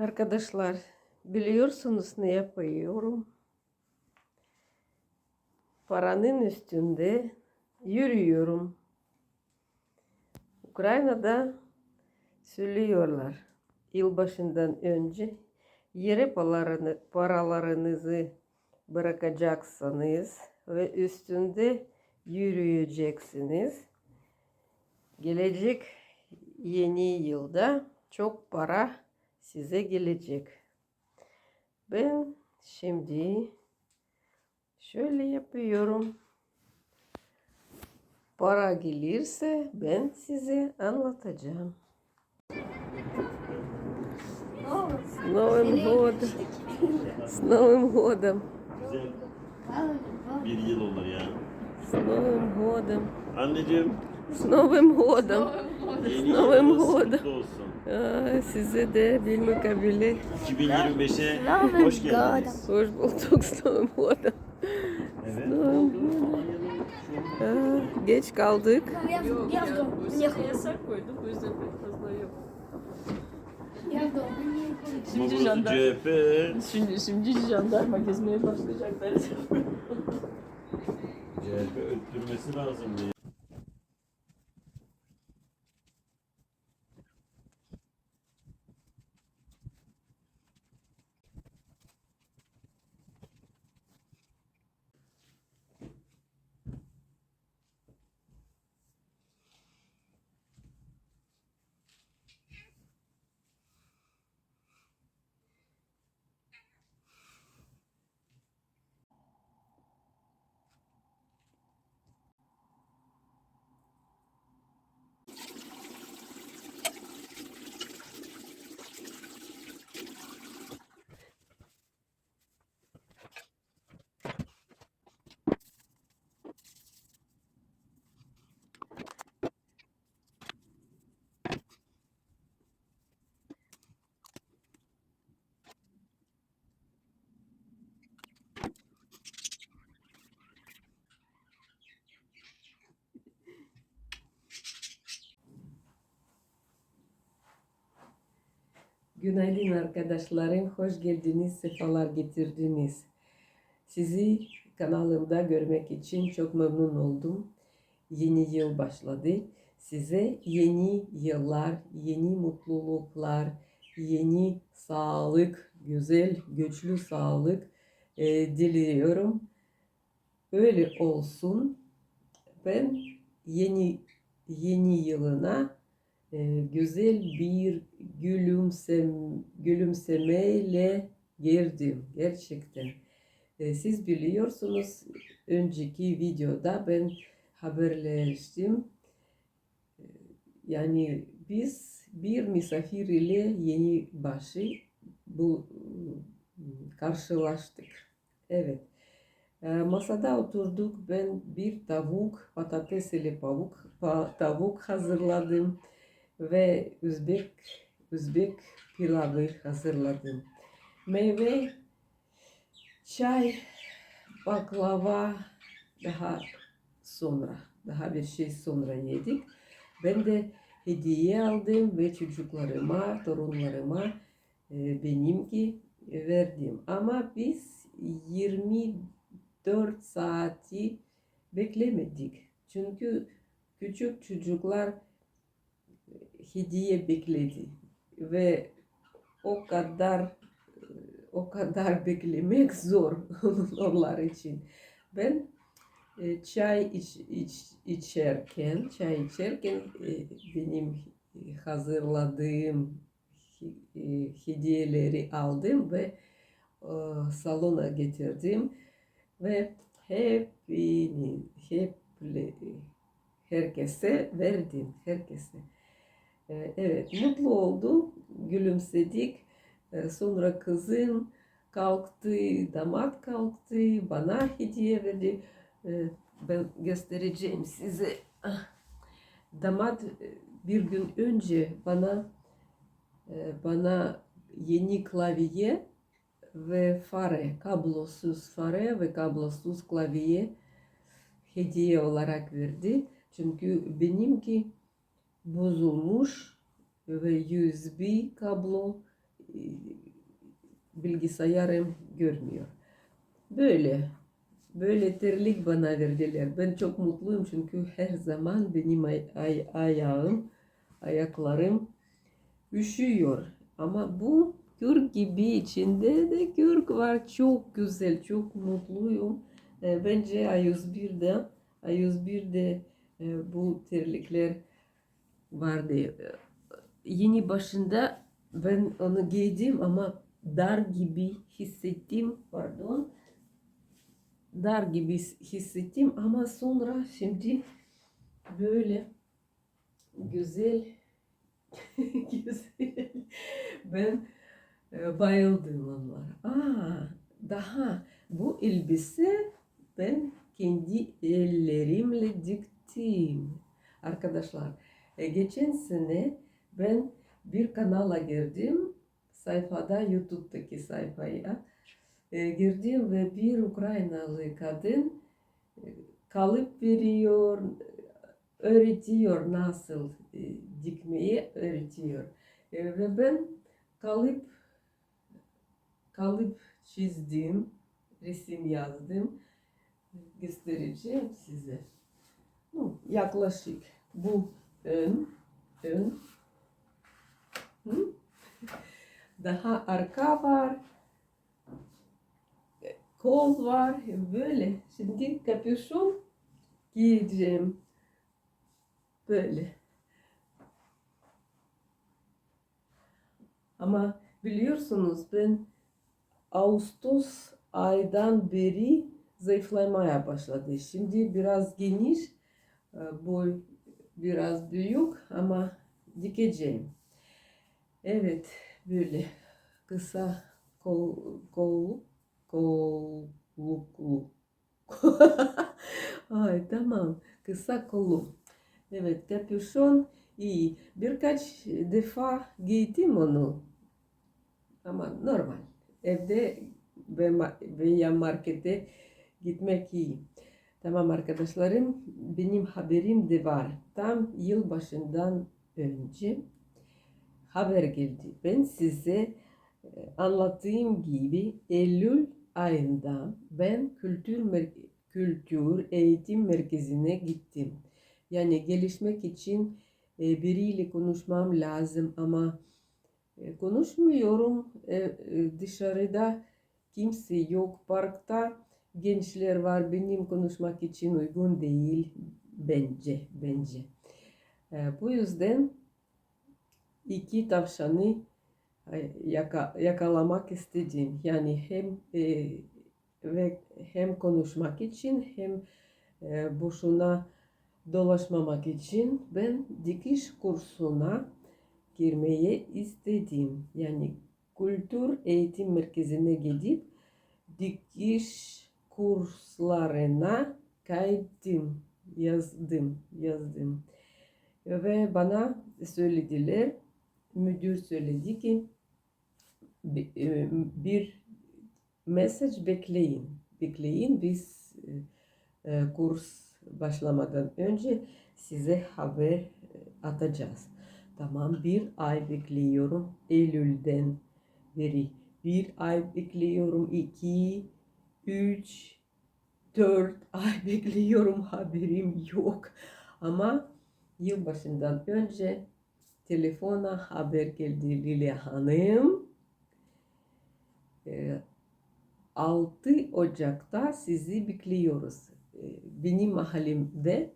Arkadaşlar biliyorsunuz ne yapıyorum? Paranın üstünde yürüyorum. Ukrayna'da söylüyorlar. Yılbaşından önce yere paralarını, paralarınızı bırakacaksınız ve üstünde yürüyeceksiniz. Gelecek yeni yılda çok para size gelecek. Ben şimdi şöyle yapıyorum. Para gelirse ben size anlatacağım. С Новым годом! С Новым годом! Güzel bir yıl olur ya. С Новым годом! Anneciğim С Новым годом! yeni Новым yılınız годом! kutlu olsun. Aa, size de bilmukabili 2025'e hoş geldiniz. hoş bulduk с Новым годом. Evet. Новым годом. Aa, geç kaldık. Я, в- я в дом. Böyle Ехал. yasak koyduk o yüzden pek fazla yok. Я в dom. Şimdi Burası jandarma, CHP. şimdi, şimdi jandarma gezmeye başlayacaklar. CHP öttürmesi lazım diye. Günaydın arkadaşlarım. Hoş geldiniz, sefalar getirdiniz. Sizi kanalımda görmek için çok memnun oldum. Yeni yıl başladı. Size yeni yıllar, yeni mutluluklar, yeni sağlık, güzel, güçlü sağlık e, diliyorum. Öyle olsun. Ben yeni yeni yılına e, güzel bir gülümsem, gülümsemeyle girdim gerçekten. E, siz biliyorsunuz önceki videoda ben haberleştim. E, Yani biz bir misafir ile yeni başı bu karşılaştık. Evet. Masada oturduk. Ben bir tavuk, patates ile tavuk, tavuk hazırladım ve Üzbek Üzbek pilavı hazırladım. Meyve, çay, baklava daha sonra, daha bir şey sonra yedik. Ben de hediye aldım ve çocuklarıma, torunlarıma e, benimki verdim. Ama biz 24 saati beklemedik. Çünkü küçük çocuklar hediye bekledi ve o kadar o kadar beklemek zor onlar için. Ben e, çay iç, iç, içerken, çay içerken e, benim hazırladığım e, hediyeleri aldım ve e, salona getirdim ve hepini, hep herkese verdim, herkese. Ee, Evet, mutlu oldu, gülümsedik. Ee, Sonra kızım kalktı, damat kalktı, bana hediye verdi. Ee, Ben göstereceğim size. Ah, Damat e, bir gün önce bana e, bana yeni klavye ve fare, kablosuz fare ve kablosuz klavye hediye olarak verdi. Çünkü benimki bozulmuş ve USB kablo bilgisayarım görmüyor. Böyle böyle terlik bana verdiler. Ben çok mutluyum çünkü her zaman benim ay- ay- ayağım, ayaklarım üşüyor. Ama bu kürk gibi içinde de kürk var. Çok güzel, çok mutluyum. E, Bence A101'de A101'de e, bu terlikler vardı. E, Yeni başında ben onu giydim ama dar gibi hissettim. Pardon. Dar gibi hissettim ama sonra şimdi böyle güzel güzel. Ben e, bayıldım onlara. Aa, daha bu elbise ben kendi ellerimle diktim. Arkadaşlar, e, geçen sene ben bir kanala girdim. Sayfada, YouTube'daki sayfaya e, girdim ve bir Ukraynalı kadın e, kalıp veriyor, öğretiyor nasıl e, dikmeyi öğretiyor. E, ve ben kalıp kalıp çizdim, resim yazdım. Göstereceğim size. Bu yaklaşık bu ön, ön. Daha arka var. Kol var. Böyle. Şimdi kapüşon giyeceğim. Böyle. Ama biliyorsunuz ben Ağustos aydan beri zayıflamaya başladı. Şimdi biraz geniş, e, boy biraz büyük ama dikeceğim. Evet, böyle kısa kol kol kolluklu. Ay tamam, kısa kollu. Evet, kapüşon iyi. Birkaç defa giydim onu. Ama normal. Evde veya markete gitmek iyi. Tamam arkadaşlarım, benim haberim de var. Tam yılbaşından önce haber geldi. Ben size e, anlattığım gibi Eylül ayında ben kültür kültür eğitim merkezine gittim. Yani gelişmek için e, biriyle konuşmam lazım ama e, konuşmuyorum. Dışarıda kimse yok. Parkta gençler var. Benim konuşmak için uygun değil bence. Bence. E, bu yüzden iki tavşanı e, yaka, yakalamak istedim. Yani hem e, ve hem konuşmak için hem e, boşuna dolaşmamak için ben dikiş kursuna girmeyi istedim. Yani kültür eğitim merkezine gidip dikiş kurslarına kaydım, yazdım, yazdım. Ve bana söylediler, müdür söyledi ki e, bir mesaj bekleyin, bekleyin biz e, kurs başlamadan önce size haber atacağız. Tamam bir ay bekliyorum Eylül'den beri. Bir ay bekliyorum. iki, üç, dört ay bekliyorum. Haberim yok. Ama yılbaşından önce telefona haber geldi Lilya Hanım. Ee, 6 Ocak'ta sizi bekliyoruz. Ee, Benim mahallemde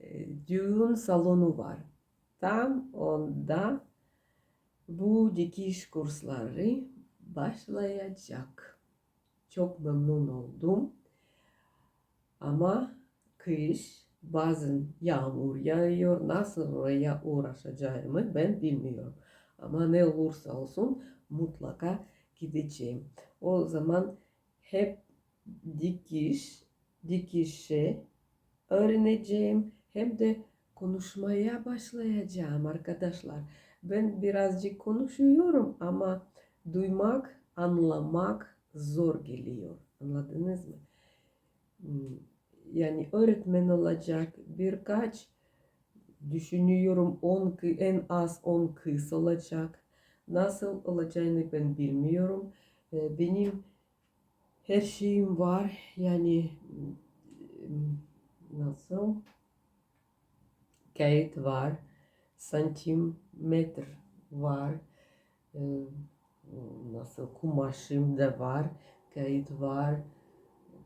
e, düğün salonu var. Tam onda bu dikiş kursları başlayacak. Çok memnun oldum. Ama kış bazen yağmur yağıyor. Nasıl oraya uğraşacağımı ben bilmiyorum. Ama ne olursa olsun mutlaka gideceğim. O zaman hep dikiş, dikişe öğreneceğim. Hem de konuşmaya başlayacağım arkadaşlar. Ben birazcık konuşuyorum ama duymak, anlamak zor geliyor. Anladınız mı? Hmm, Yani öğretmen olacak birkaç düşünüyorum 10 en az 10 kız olacak. nasıl olacağını ben bilmiyorum. E, benim her şeyim var. Yani mm, nasıl? Kayıt var. Santimetre var. Nasıl kumaşım da var. Kayıt var.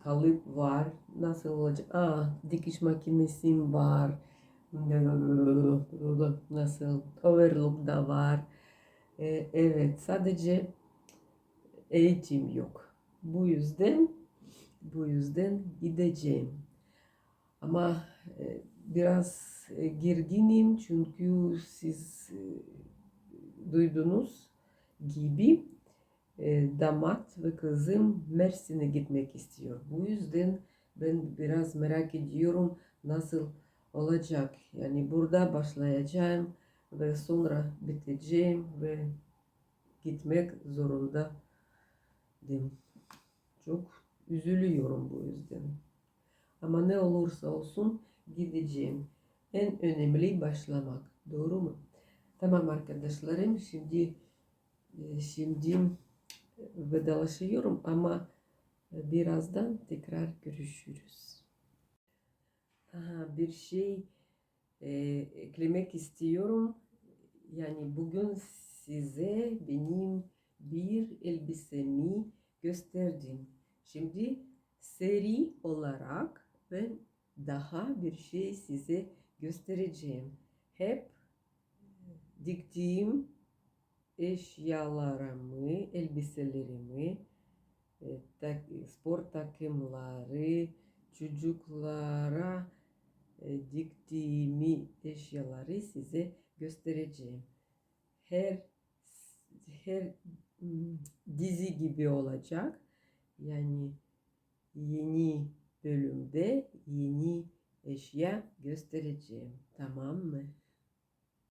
Kalıp var. Nasıl olacak? Aa, dikiş makinesim var. Nasıl? Overlock da var. E, evet, sadece eğitim yok. Bu yüzden bu yüzden gideceğim. Ama e, biraz e, gerginim çünkü siz e, duydunuz gibi e, damat ve kızım Mersin'e gitmek istiyor. Bu yüzden ben biraz merak ediyorum nasıl olacak. Yani burada başlayacağım ve sonra biteceğim ve gitmek zorundayım. Çok üzülüyorum bu yüzden. Ama ne olursa olsun gideceğim. En önemli başlamak. Doğru mu? Tamam arkadaşlarım şimdi şimdi vedalaşıyorum ama birazdan tekrar görüşürüz. Aha, bir şey e, eklemek istiyorum. Yani bugün size benim bir elbisemi gösterdim. Şimdi seri olarak ben daha bir şey size göstereceğim. Hep diktiğim eşyalarımı, elbiselerimi, e, tak, spor takımları, çocuklara e, diktiğimi eşyaları size göstereceğim. Her her mm, dizi gibi olacak. Yani yeni bölümde yeni eşya göstereceğim. Tamam mı?